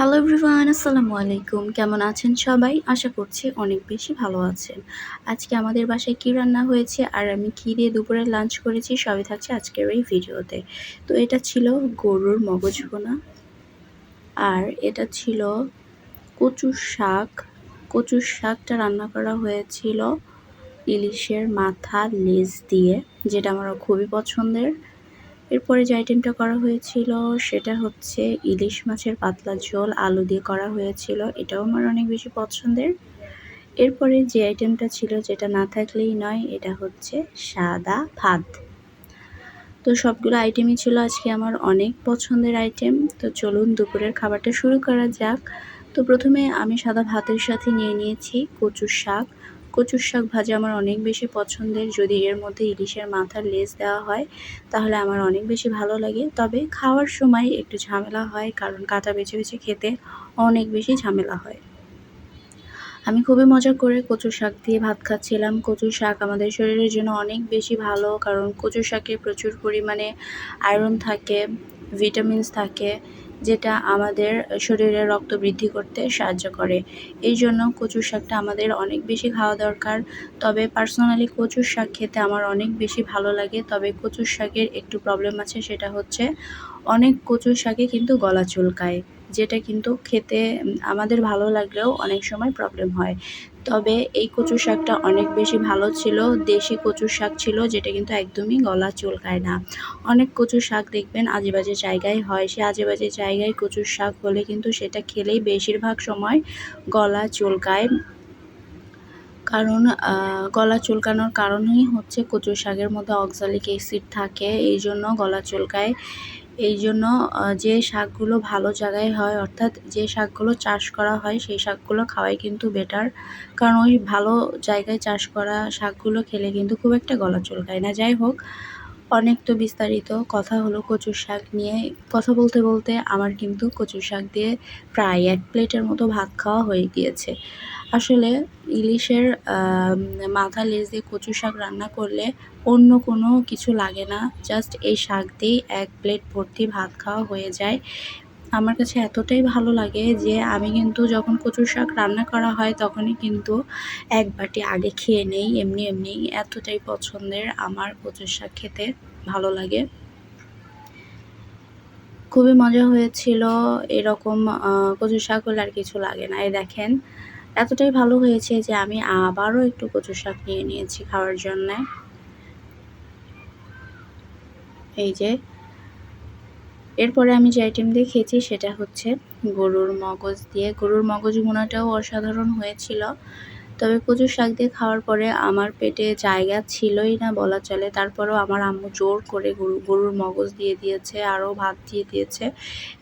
Hello everyone আসসালামু আলাইকুম। কেমন আছেন সবাই? আশা করছি অনেক বেশি ভালো আছেন। আজকে আমাদের বাসায় কী রান্না হয়েছে আর আমি কী দিয়ে দুপুরে লাঞ্চ করেছি সবই থাকছে আজকের এই ভিডিওতে। তো এটা ছিল গরুর মগজ ভোনা আর এটা ছিল কচুর শাক। কচুর শাকটা রান্না করা হয়েছিল ইলিশের মাথা, লেজ দিয়ে, যেটা আমার খুবই পছন্দের। এরপরে যে আইটেমটা করা হয়েছিল, সেটা হচ্ছে ইলিশ মাছের পাতলা ঝোল, আলু দিয়ে করা হয়েছিল। এটাও আমার অনেক বেশি পছন্দের। এরপরে যে আইটেমটা ছিল, যেটা না থাকলেই নয়, এটা হচ্ছে সাদা ভাত। তো সবগুলো আইটেমই ছিল আজকে আমার অনেক পছন্দের আইটেম তো চলুন দুপুরের খাবারটা শুরু করা যাক। তো প্রথমে আমি সাদা ভাতের সাথে নিয়ে নিয়েছি কচুর শাক। কচুর শাক ভাজা আমার অনেক বেশি পছন্দের। যদি এর মধ্যে ইলিশের মাথার লেজ দেওয়া হয়, তাহলে আমার অনেক বেশি ভালো লাগে। তবে খাওয়ার সময় একটু ঝামেলা হয়, কারণ কাঁচা বেছে বেছে খেতে অনেক বেশি ঝামেলা হয়। আমি খুবই মজা করে কচু শাক দিয়ে ভাত খাচ্ছিলাম। কচু শাক আমাদের শরীরের জন্য অনেক বেশি ভালো, কারণ কচু শাকে প্রচুর পরিমাণে আয়রন থাকে ভিটামিনস থাকে যেটা আমাদের শরীরে রক্ত বৃদ্ধি করতে সাহায্য করে। এই জন্য কচু শাকটা আমাদের অনেক বেশি খাওয়া দরকার। তবে পার্সোনালি কচুর শাক খেতে আমার অনেক বেশি ভালো লাগে। তবে কচুর শাকের একটু প্রবলেম আছে, সেটা হচ্ছে অনেক কচুর শাকে কিন্তু গলা চুলকায়। যেটা কিন্তু খেতে আমাদের ভালো লাগলেও অনেক সময় প্রবলেম হয়। তবে এই কচু শাকটা অনেক বেশি ভালো ছিল, দেশি কচু শাক ছিল, যেটা কিন্তু একদমই গলা চুলকায় না। অনেক কচু শাক দেখবেন আজেবাজে জায়গায় হয় সে আজেবাজে জায়গায় কচুর শাক হলে কিন্তু সেটা খেলেই বেশিরভাগ সময় গলা চুলকায়। কারণ গলা চুলকানোর কারণই হচ্ছে কচু শাকের মধ্যে অক্সালিক অ্যাসিড থাকে এই জন্য গলা চুলকায়। এই জন্য যে শাকগুলো ভালো জায়গায় হয়, অর্থাৎ যে শাকগুলো চাষ করা হয়, সেই শাকগুলো খাওয়াই কিন্তু বেটার কারণ ওই ভালো জায়গায় চাষ করা শাকগুলো খেলে কিন্তু খুব একটা গলা চুলকায় না। যাই হোক, অনেক তো বিস্তারিত কথা হলো কচুর শাক নিয়ে। কথা বলতে বলতে আমার কিন্তু কচুর শাক দিয়ে প্রায় এক প্লেটের মতো ভাত খাওয়া হয়ে গিয়েছে। আসলে ইলিশের মাথা লেজ দিয়ে কচু শাক রান্না করলে অন্য কোনো কিছু লাগে না। জাস্ট এই শাক দিয়েই এক প্লেট ভর্তি ভাত খাওয়া হয়ে যায়। আমার কাছে এতটাই ভালো লাগে যে আমি কিন্তু যখন কচুর শাক রান্না করা হয় তখনই কিন্তু এক বাটি আগে খেয়ে নেই, এমনি এমনি এতটাই পছন্দের আমার কচুর শাক খেতে ভালো লাগে। খুবই মজা হয়েছিল এরকম কচু শাক হলে আর কিছু লাগে না। এই দেখেন এতটাই ভালো হয়েছে যে আমি আবারও একটু কচু শাক নিয়ে নিয়েছি খাওয়ার জন্যে। এই যে, এরপরে আমি যে আইটেম দিয়ে খেয়েছি সেটা হচ্ছে গরুর মগজ দিয়ে। গরুর মগজ গুঁড়াটাও অসাধারণ হয়েছিল। তবে কচু শাক দিয়ে খাওয়ার পরে আমার পেটে জায়গা ছিলই না বলা চলে। তারপরেও আমার আম্মু জোর করে গরু, গরুর মগজ দিয়ে দিয়েছে, আরও ভাত দিয়ে দিয়েছে।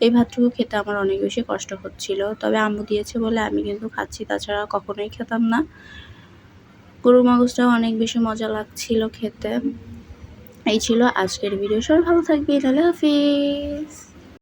এই ভাতটুকু খেতে আমার অনেক বেশি কষ্ট হচ্ছিল। তবে আম্মু দিয়েছে বলে আমি কিন্তু খাচ্ছি, তাছাড়া কখনোই খেতাম না। গরুর মগজটাও অনেক বেশি মজা লাগছিল খেতে। এই ছিল আজকের ভিডিও। সবাই ভালো থাকবে তাহলে হাফিজ।